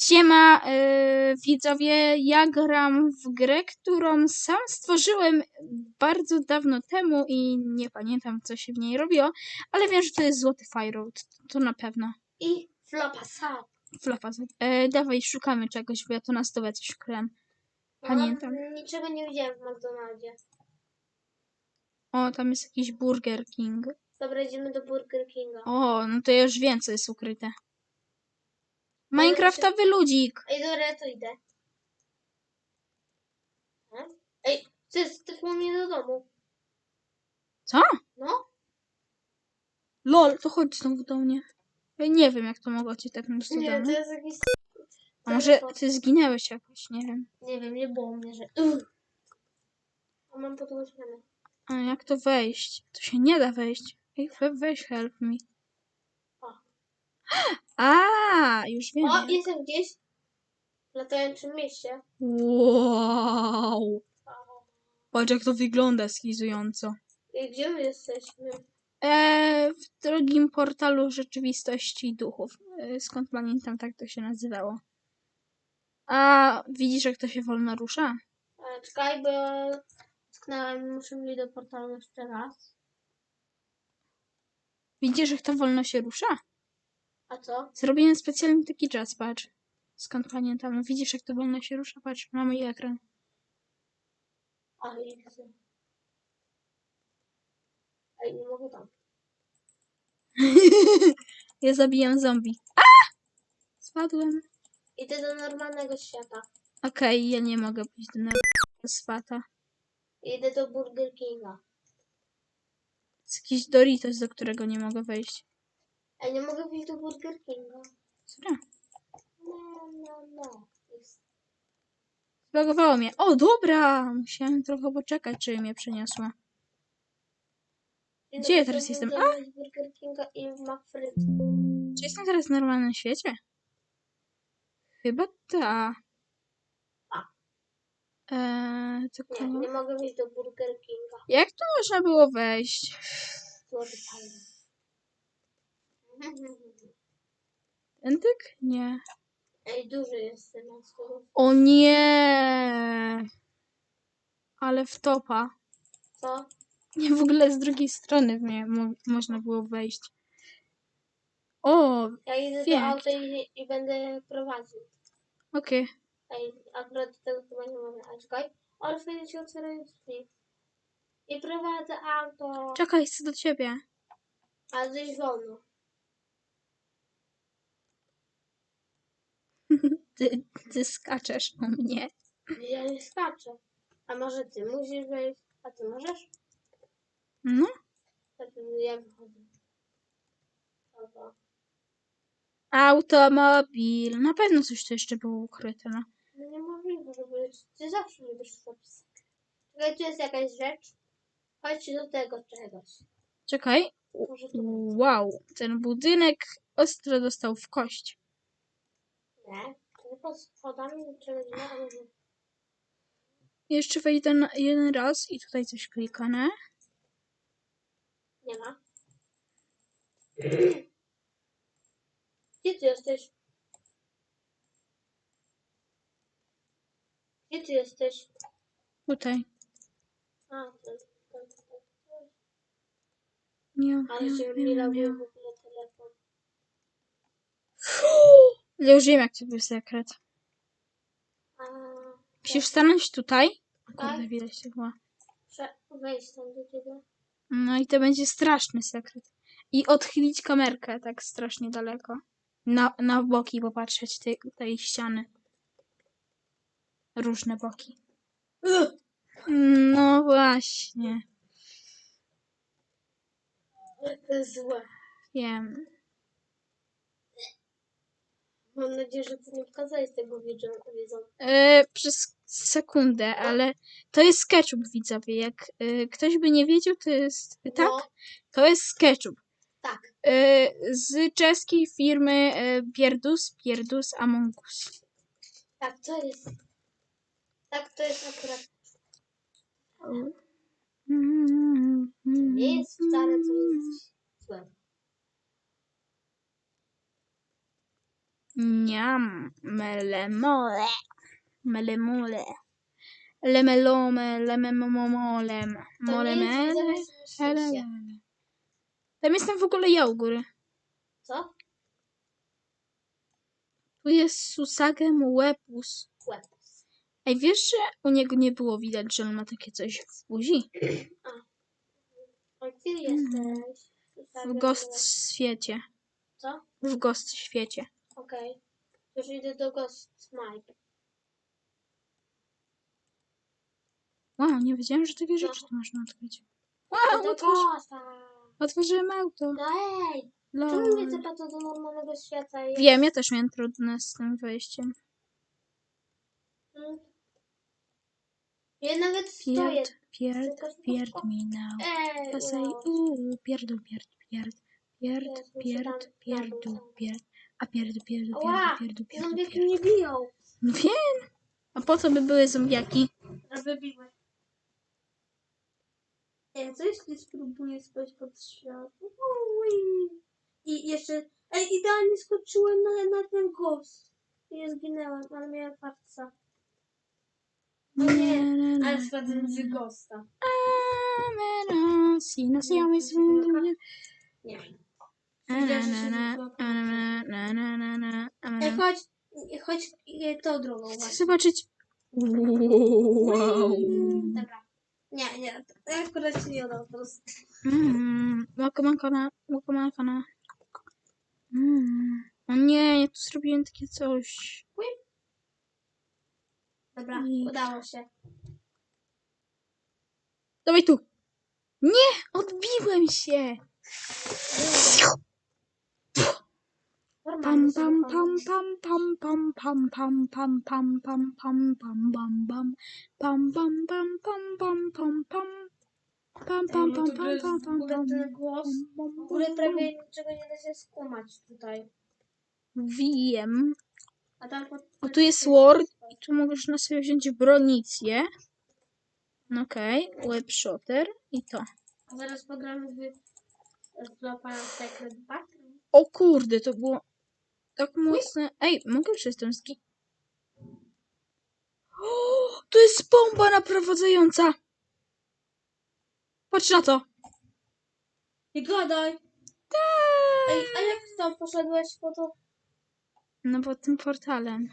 Siema, yy, widzowie, ja gram w grę, którą sam stworzyłem bardzo dawno temu i nie pamiętam, co się w niej robiło, ale wiem, że to jest Złoty Firewood, to na pewno. I flopa sam. Flopa. E, dawaj, szukamy czegoś, bo ja to na stówę coś szukałem. Pamiętam. No, niczego nie widziałem w McDonaldzie. O, tam jest jakiś Burger King. Dobra, idziemy do Burger Kinga. O, no to ja już wiem, co jest ukryte. Minecraftowy ludzik. Ej, dobra, to idę. E? Ej, jest trafiło mnie do domu. Co? No, Lol, to chodź znowu do mnie. Ja nie wiem, jak to mogło ci tepnąć do nie, domu. to jest jakiś... A może ty zginęłeś jakoś, nie wiem. Nie wiem, nie było mnie, że... Ugh. A mam podłożone. A jak to wejść? To się nie da wejść. Ej, we, weź help me. A, już wiem. O, jestem gdzieś w latającym mieście. Wow. Patrz jak to wygląda schizująco. Ej, gdzie my jesteśmy? E, w drugim portalu rzeczywistości duchów. E, skąd pamiętam, tak to się nazywało. A widzisz, jak to się wolno rusza? E, czekaj, bo tknąłem, muszę mi do portalu jeszcze raz. Widzisz, jak to wolno się rusza? A co? Zrobiłem specjalnie taki jazz, patrz. Skąd pamiętam? Widzisz, jak to wolno się rusza? Patrz, na mój ekran. A, widzę. Ej, nie mogę tam. ja zabijam zombie. A! Spadłem. Idę do normalnego świata. Okej, ja nie mogę pójść do normalnego swata. Idę do Burger Kinga. Jest jakiś Doritos, do którego nie mogę wejść. Ej, nie mogę wyjść do Burger Kinga. Dobra. No, no, no. Jest. Zbagowało mnie. O, dobra! Musiałem trochę poczekać, czy mnie przeniosła. Idę Gdzie ja teraz jestem? do Burger Kinga i McFrit. Czy jestem teraz w normalnym świecie? Chyba ta. A. Eee, tylko... Nie, nie mogę wyjść do Burger Kinga. Jak tu można było wejść? Fajny. Entyk? Nie. Ej, duży jest ten słów. O nie! Ale w topa. Co? Nie, w ogóle z drugiej strony w mnie mo można było wejść. O, Ja idę Pięknie. do auta i, i będę prowadził. okej. Ej, akurat do tego chyba nie mogę. A czekaj. Ale fajnie się otwierają drzwi. I prowadzę auto. Czekaj, chcę do ciebie. Ale dość wolno. Ty, ty skaczesz o mnie. Ja nie skaczę. A może ty musisz wejść? A ty możesz? No, ja wychodzę. Dobra. automobil. Na pewno coś tu jeszcze było ukryte, no. No niemożliwe, żeby... Ty zawsze nie wiesz zapisać. Czekaj, tu jest jakaś rzecz. Chodź do tego czegoś. Czekaj. Może tu Wow, ten budynek ostro dostał w kość. nie. Nie pod schodami nie Jeszcze wejdę na jeden raz i tutaj coś kliknę. Nie ma. Gdzie ty jesteś? Gdzie ty jesteś? Tutaj. A, to, to. Nie, Ale nie, się nie, nie. robił w ogóle telefon. Ja już wiem, jak to był sekret. Musisz stanąć tutaj. O Tak. Kurde, widać się chyba. wejść tam do ciebie. No i to będzie straszny sekret. I odchylić kamerkę tak strasznie daleko. Na, na boki popatrzeć tej, tej ściany. Różne boki. No właśnie. To jest złe. Wiem. Mam nadzieję, że ty nie pokazałeś tego widzom. E, przez sekundę, ale to jest sketchup, widzowie. Jak e, ktoś by nie wiedział, to jest. Tak? No, To jest sketchup. tak. E, z czeskiej firmy e, Pierdus, Pierdus Among Us. Tak, to jest. Tak, to jest akurat. Nie jest wcale Niam. Melemole. Melemole. Lemelome. Lememomolem. Molemele. Tam jestem w ogóle ja u góry. Co? Tu jest Susagem Łepus. Łeb. Ej, wiesz, że u niego nie było widać, że on ma takie coś w buzi? A gdzie jesteś? W Ghost świecie. Co? W Ghost świecie. Okej. Już idę do Ghost Mike. Wow, nie wiedziałem, że takie rzeczy tu można odkryć. Wow, Do otworzy, Ghosta. otworzyłem auto. No ej! Lol. Czemu mnie to do normalnego świata jest? Wiem, ja też miałem trudne z tym wejściem. Mm. Ja nawet stoję. Pierd, pierd, pierd mi now. Ej, I say, no. uuu, pierdu, pierd, pierd, pierd, pierd, pierdu, pierd, a pierdu, pierdu, pierdu, pierdu, pierdu, pierdu. mnie biją. Wiem. A po co by były zombiaki? Żeby biły. Ej, co jeśli spróbuję spać pod światło? I jeszcze... Ej, idealnie skoczyłem na, na ten ghost. I nie zginęłem, ale miałem farsa. No nie, ale spadłem z ghosta. Ameno, si no siamo svegli. Nie. Na, Widziałem, że się na, zepsuła na, na, na, na, na, na, Ej, na. chodź, chodź e, tą drogą Chcę właśnie. zobaczyć. Wow. Dobra. Nie, nie, ja akurat ci nie udał po prostu. Mm, Łakomakana, łakomakana. Mm. O nie, ja tu zrobiłem takie coś. Dobra, I- udało się. Dawaj tu. Nie, odbiłem się. Pam, pam, pam, pam, pam, pam, pam, pam, pam, pam, pam, pam, pam. Pam, pam, pam, pam, pam, pam, pam. Pam, pam, no pam, pam, pam, w pam, ogóle pam. ten głos. Bam, prawie niczego nie da się skumać tutaj. Wiem. A tam pod... O, tu jest Word i tu można sobie wziąć bronicję. Okej, webshotter i to. A zaraz pogramy w złapałem Secret Backroom. O kurde, to było tak mocne. Ej, mogę przez tą ski... O, to jest bomba naprowadzająca. Patrz na to. Nie gadaj! Ej, a jak tam poszedłeś po to? No bo tym portalem.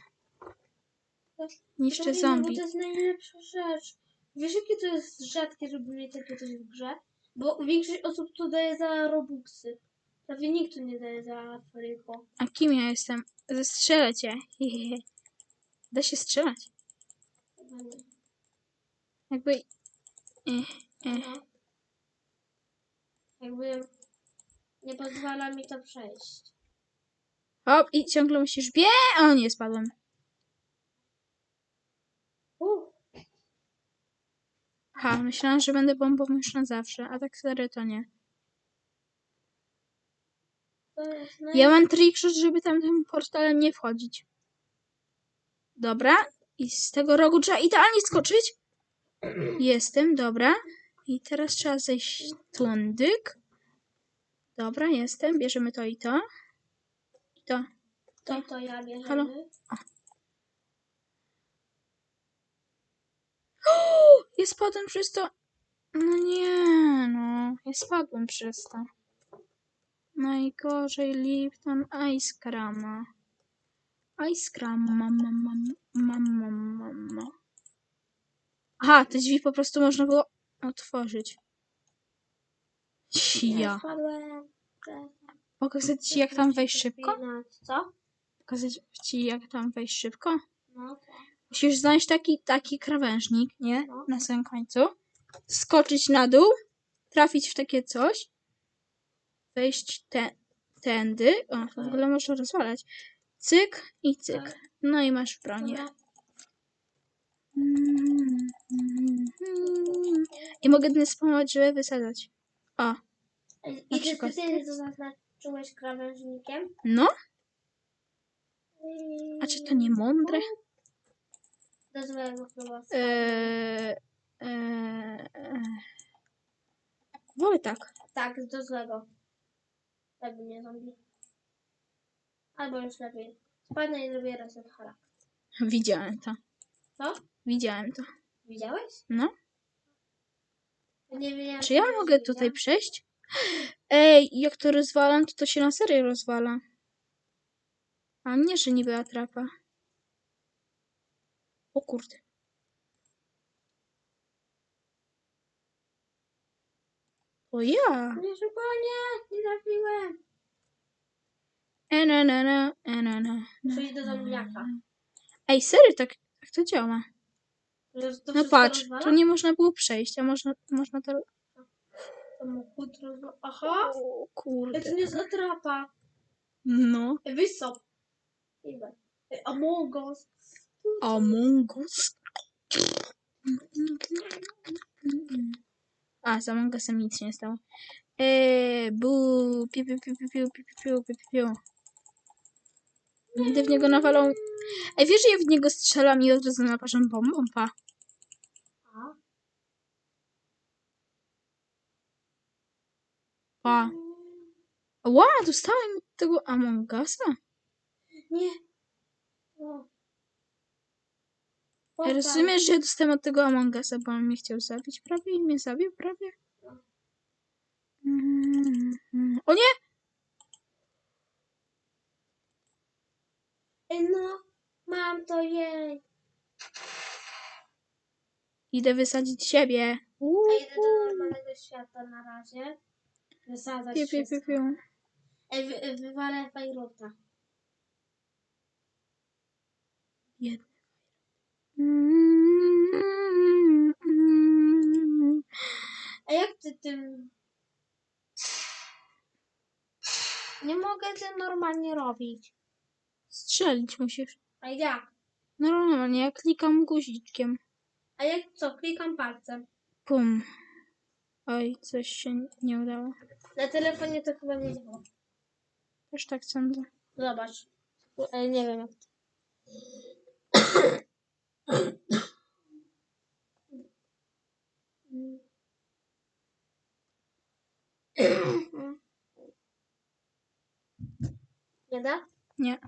Niszczę zombie. Bo to jest najlepsza rzecz. Wiesz, jakie to jest rzadkie, żeby mieć takie coś w grze? Bo większość osób to daje za Robuxy. Prawie nikt tu nie daje za Fryko. A kim ja jestem? Zestrzelę cię. Hehehe. Da się strzelać. Chyba nie. Jakby... Eh, eh. No. Jakby nie pozwala mi to przejść. Hop, i ciągle musisz bie... O, nie, spadłem. Uh, Ha, myślałam, że będę bombą już na zawsze, a tak serio to nie. Jest Ja mam trickshot, żeby tam tym portalem nie wchodzić. Dobra. I z tego rogu trzeba idealnie skoczyć. Jestem, dobra. I teraz trzeba zejść tundyk. Dobra, jestem. Bierzemy to i to. I to. To, to ja bierzemy. Halo? Ja spadłem przez to. No nie, no. Ja spadłem przez to. Najgorzej Lipton Ice Crama. Ice Cream, mam, mam, mam, mam, mam, mam, mam. Aha, te drzwi po prostu można było otworzyć. Ja. Pokazać ci, jak tam wejść szybko? Co? Pokazać ci, jak tam wejść szybko? No, Musisz znaleźć taki, taki krawężnik, nie? No. Na samym końcu. Skoczyć na dół, trafić w takie coś, wejść te, tędy. O, w ogóle można rozwalać. Cyk i cyk. Tak. No i masz bronię. I mogę dysponować, żeby wysadzać. O, I ty przykład. specjalnie to zaznaczyłeś krawężnikiem? no. A czy to nie mądre? Do złego chyba. Eee, eee, eee. Wolę tak. Tak, do złego. Tak by nie zombie. Albo już lepiej. Fajna i lubię reset charakter. Widziałem to. Co? Widziałem to. Widziałeś? No. Nie wiedziałam. Czy ja mogę tutaj przejść? Ej, jak to rozwalam, to to się na serio rozwala. A nie, że niby atrapa. O kurde. O ja! Nie, szybko, nie, nie trafiłem. E, e, na, na. Przejdź do zombiaka. Ej, serio, tak, tak to działa. Że to No wszystko patrz, rozwala? tu nie można było przejść, a można, można to... Aha! O kurde. to nie jest atrapa. No. Ej, Wysop. Idę. Ej, Among Us. Among Us. A, z Among Usem nic nie stało. Eee, bu, piu, piu, piu, piu, piu, piu, piu, piu, piu. Będę w niego nawalał. Ej, wiesz, że ja w niego strzelam i od razu naparzam bombą, pa. Pa. Ła, dostałem tego Among Usa. Nie. Ej, Rozumiesz, że ja dostałem od tego Among Usa, bo on mnie chciał zabić prawie i mnie zabił prawie? Mm, O nie! Ej, no. Mam to jej. Idę wysadzić siebie. Ej, idę do normalnego świata na razie. Wysadzać Piu, piu, piu, wszystko. piu. Ej, wy, wywalę Fajrota. Jedny. A jak ty tym... Nie mogę tym normalnie robić. Strzelić musisz. A jak? Normalnie, ja klikam guziczkiem. A jak co? Klikam palcem. Pum. Oj, coś się nie udało. Na telefonie to chyba nie działa. Też tak sądzę. Zobacz. Ale nie wiem jak to. Nie da? Nie.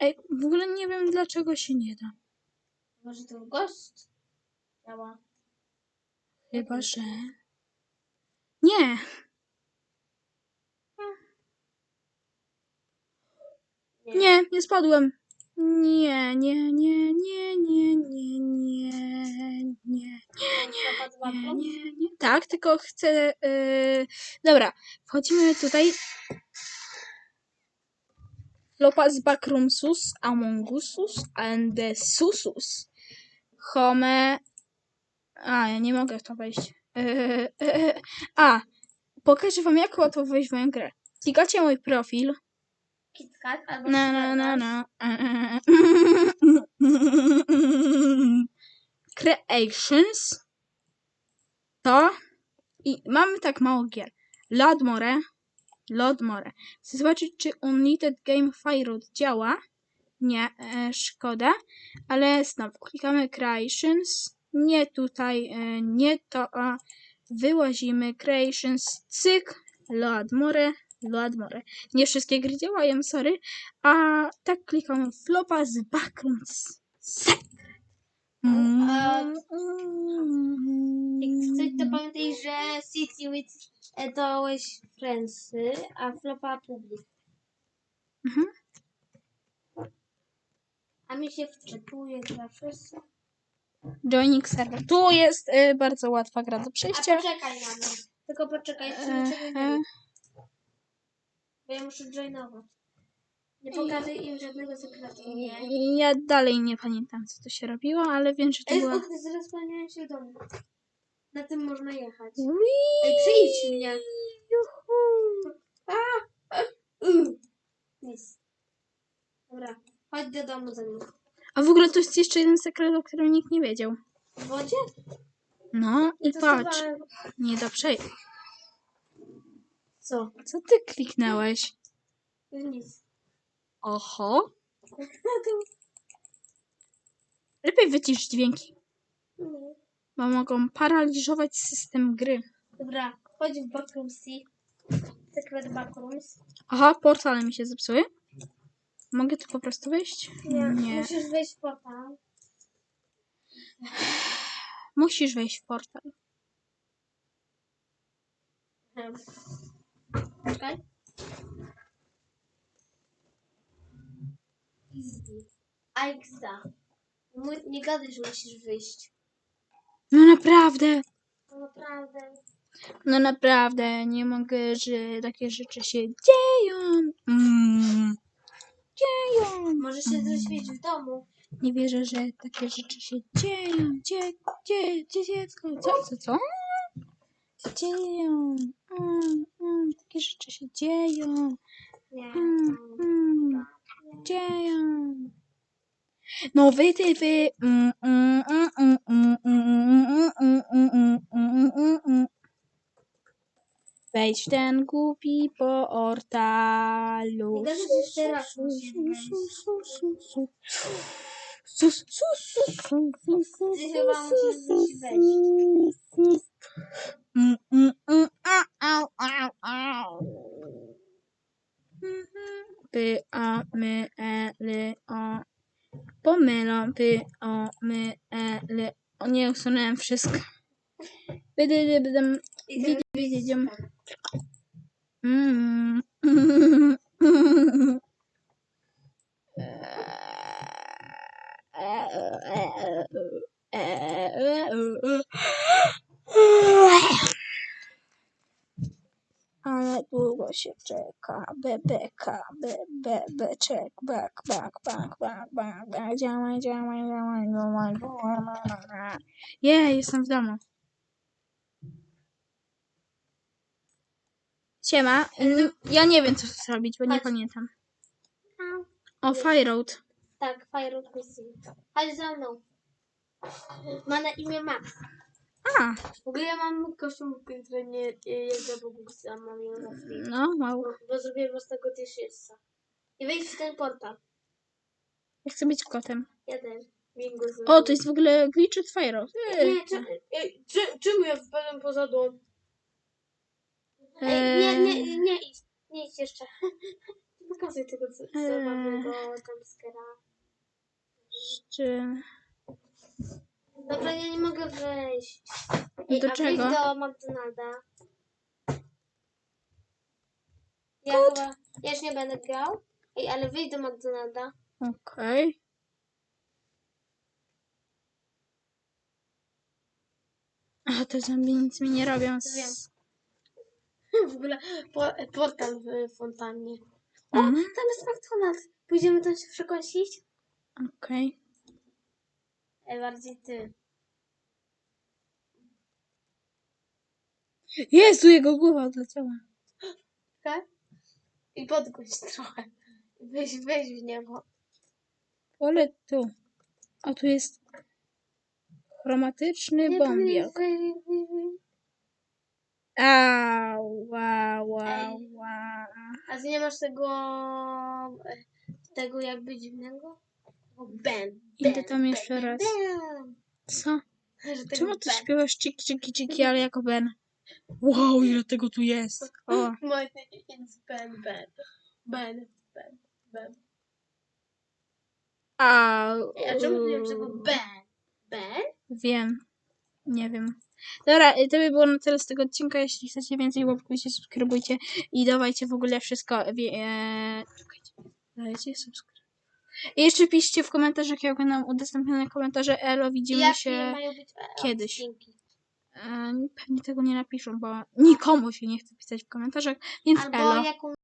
Ej, w ogóle nie wiem dlaczego się nie da. Może to ghost działa. Chyba, że... Nie! Nie, nie spadłem. Nie, nie, nie, nie, nie, nie, nie, nie, nie, wapno? nie, nie. Tak, tylko chcę... Yy... Dobra, wchodzimy tutaj. Lopas Backroomsus, Amongusus and the Susus. Home... A, ja nie mogę w to wejść. Yy, yy, a, pokażę wam jak łatwo wejść w moją grę. Klikacie mój profil. KitKat albo Na, na, na, na. Creations. To. I mamy tak mało gier. Lodmore. Lodmore. Chcę zobaczyć, czy Unlimited Game Firewood działa. Nie, e, szkoda. Ale znowu klikamy Creations. Nie tutaj, e, nie to. A wyłazimy Creations. Cyk. Lodmore. Lodmore. Nie wszystkie gry działają, sorry. A tak klikamy flopa z Backrooms. Secret. Mm. A- Jak coś to pamiętaj, że City with e, dałeś Friendsy, a flopa Public. Mhm. A mi się wczytuje gra wszyscy. Joining server. Tu jest y, bardzo łatwa gra do A przejścia. poczekaj na mnie. Tylko poczekaj, jeszcze E, niczego nie e. wiem. Bo ja muszę joinować. Nie pokażę im żadnego sekretu, nie? Ja dalej nie pamiętam, co to się robiło, ale wiem, że to Ej, była... okny zrespawniają się w domu. Na tym można jechać. Ej, przyjdź mnie. Juhu! Mm. Nic. Dobra, chodź do domu ze mną. A w ogóle to jest jeszcze jeden sekret, o którym nikt nie wiedział. W wodzie? No i patrz, nie przejść. Co? Co ty kliknęłeś? Nic. Oho. Lepiej wycisz dźwięki, Nie. bo mogą paraliżować system gry. Dobra, chodź w Backrooms Sea. Secret Backrooms. Aha, portale mi się zepsuły. Mogę tu po prostu wejść? Nie, Nie. musisz wejść w portal. Musisz wejść w portal. Czekaj. Easy. Aiksa. Nie gadaj, że musisz wyjść. No naprawdę. No naprawdę. No naprawdę, nie mogę, że takie rzeczy się dzieją. Mm. Dzieją. Możesz się doświadczyć w domu. Nie wierzę, że takie rzeczy się dzieją. Gdzie, gdzie, gdzie dziecko? Co, co, co? Dzieją. Mm, takie rzeczy się dzieją. Mm, mm, dzieją. No wy, ty, wy. Mm, mm, mm, mm, mm, mm, mm, mm, mm, mm, mm, mm, mm. Wejdź w ten głupi portalu. Że jeszcze raz wejść. P A M L O Pomelo P O M L e, O Nie usunąłem wszystko. Będę będę się czeka. Bebeka, be, be, beczek, bak, bak, bak, bak, bak, bak. Działaj, działaj, działaj, działaj, działaj. Jej, jestem w domu. Siema. Ja nie wiem, co zrobić, bo nie Chodź. pamiętam. O, Fire Road. Tak, Fire Mission. Chodź za mną. Ma na imię Max. A, W ogóle ja mam koszulkę, która nie jeżdżę w ogóle, a mam ją na chwilę. no, wow. Bo, bo zrobiłem własnego t-shirtsa. I wejdź w ten portal. Ja chcę być kotem. Ja też. Bingo O, to jest w ogóle glitched Fire Nie, czy, ej, czy, czemu ja wpadłem poza dom? Ej, Eee. nie, nie, nie idź. Nie idź jeszcze. Nie Pokazuj tego co- Eee. zabawnego jumpscare'a. Czy... Dobra, ja nie mogę wejść. Do a czego? Wejdź do McDonalda. Ja Kod? chyba... Ja już nie będę grał. Ej, ale wyjdź do McDonalda. Okej. A, te zombie nic mi nie robią. Wiem. W ogóle po, portal w fontannie. O, Mhm. tam jest McDonald's. Pójdziemy tam się przekąsić? Okej. Ej, bardziej ty. Jezu, jego głowa odleciała. Tak? I podgłoś trochę. Weź, weź w niebo. Ale tu. A tu jest chromatyczny bombiak. Au, wow, wow, wow. A ty nie masz tego... e, tego jakby dziwnego? Ben. Idę tam jeszcze raz. ben. Co? Czemu ty śpiewasz ciki, ciki, ciki, ale jako Ben? Wow, ile tego tu jest. O, Moje it's Ben, Ben. Ben, Ben, Ben. au. Ej, A czemu nie masz tego Ben? Ben? Wiem. Nie wiem. Dobra, to by było na tyle z tego odcinka. Jeśli chcecie więcej, łapkujcie, subskrybujcie i dawajcie w ogóle wszystko. Wie, e... Czekajcie. Dajcie subskrypcję. I jeszcze piszcie w komentarzach, jak będą udostępnione komentarze. Elo, widzimy Jakie się. mają być e, kiedyś. odcinki? E, pewnie tego nie napiszą, bo nikomu się nie chce pisać w komentarzach, więc Albo elo. jaką